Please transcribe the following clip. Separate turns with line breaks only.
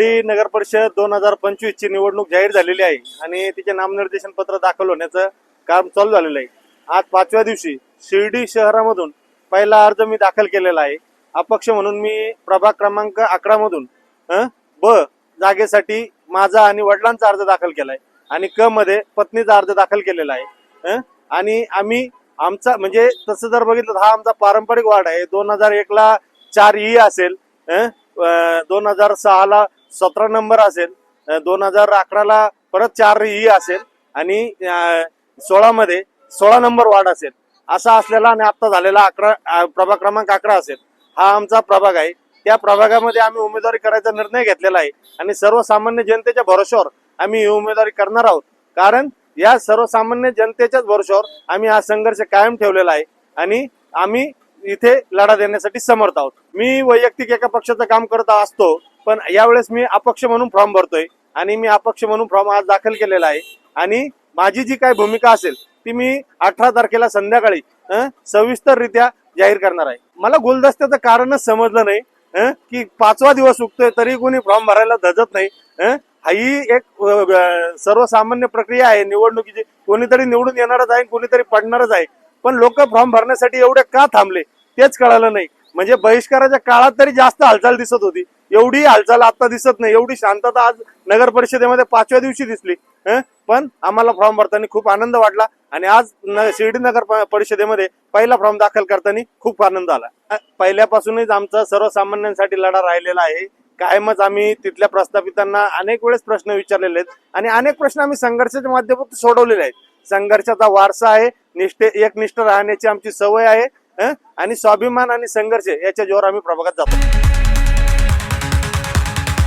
शिर्डी नगर परिषद दोन हजार पंचवीस ची निवडणूक जाहीर झालेली आहे आणि तिचे नामनिर्देशन पत्र दाखल होण्याचं काम चालू झालेलं आहे. आज पाचव्या दिवशी शिर्डी शहरामधून पहिला अर्ज मी दाखल केलेला आहे. अपक्ष म्हणून मी प्रभाग क्रमांक अकरा मधून ब जागेसाठी माझा आणि वडिलांचा अर्ज दाखल केलाय आणि क मध्ये पत्नीचा अर्ज दाखल केलेला आहे. आणि आम्ही आमचा म्हणजे तसं जर बघितलं तर हा आमचा पारंपरिक वार्ड आहे. दोन हजार एक ला चार ई असेल दोन हजार सहाला सतरा नंबर असेल. दोन हजार अकराला परत चार ही असेल. आणि सोळामध्ये सोळा नंबर वार्ड असेल. असा असलेला आणि आत्ता झालेला अकरा प्रभाग क्रमांक अकरा असेल. हा आमचा प्रभाग आहे. त्या प्रभागामध्ये आम्ही उमेदवारी करायचा निर्णय घेतलेला आहे. आणि सर्वसामान्य जनतेच्या भरोश्यावर आम्ही ही उमेदवारी करणार आहोत. कारण या सर्वसामान्य जनतेच्याच भरोश्यावर आम्ही हा संघर्ष कायम ठेवलेला आहे. आणि आम्ही इथे लढा देण्यासाठी समर्थ आहोत. मी वैयक्तिक एका पक्षाचं काम करत असतो पण यावेळेस मी अपक्ष म्हणून फॉर्म भरतोय आणि मी अपक्ष म्हणून फॉर्म आज दाखल केलेला आहे. आणि माझी जी काय भूमिका असेल ती मी अठरा तारखेला संध्याकाळी सविस्तर रित्या जाहीर करणार आहे. मला गुलदस्त्याचं कारणच समजलं नाही की पाचवा दिवस उगतोय तरी कोणी फॉर्म भरायला धजत नाही हा ही एक सर्वसामान्य प्रक्रिया आहे. निवडणुकीची कोणीतरी निवडून येणारच आहे कोणीतरी पडणारच आहे. पण लोक फॉर्म भरण्यासाठी एवढे का थांबले? तेच कळालं नाही. म्हणजे बहिष्काराच्या काळात तरी जास्त हालचाल दिसत होती. एवढी हालचाल आता दिसत नाही. एवढी शांतता आज नगर परिषदेमध्ये पाचव्या दिवशी दिसली. पण आम्हाला फॉर्म भरताना खूप आनंद वाटला आणि आज न- शिर्डी नगर परिषदेमध्ये पहिला फॉर्म दाखल करताना खूप आनंद आला. पहिल्यापासूनच आमचा सर्वसामान्यांसाठी लढा राहिलेला आहे. कायमच आम्ही तिथल्या प्रस्थापितांना अनेक वेळेस प्रश्न विचारलेले आहेत. आणि अनेक प्रश्न आम्ही संघर्षाच्या माध्यमातून सोडवलेले आहेत. संघर्षाचा वारसा आहे. निष्ठे एकनिष्ठ राहण्याची आमची सवय आहे आणि स्वाभिमान आणि संघर्ष याच्या जोर आम्ही प्रभागात जातो.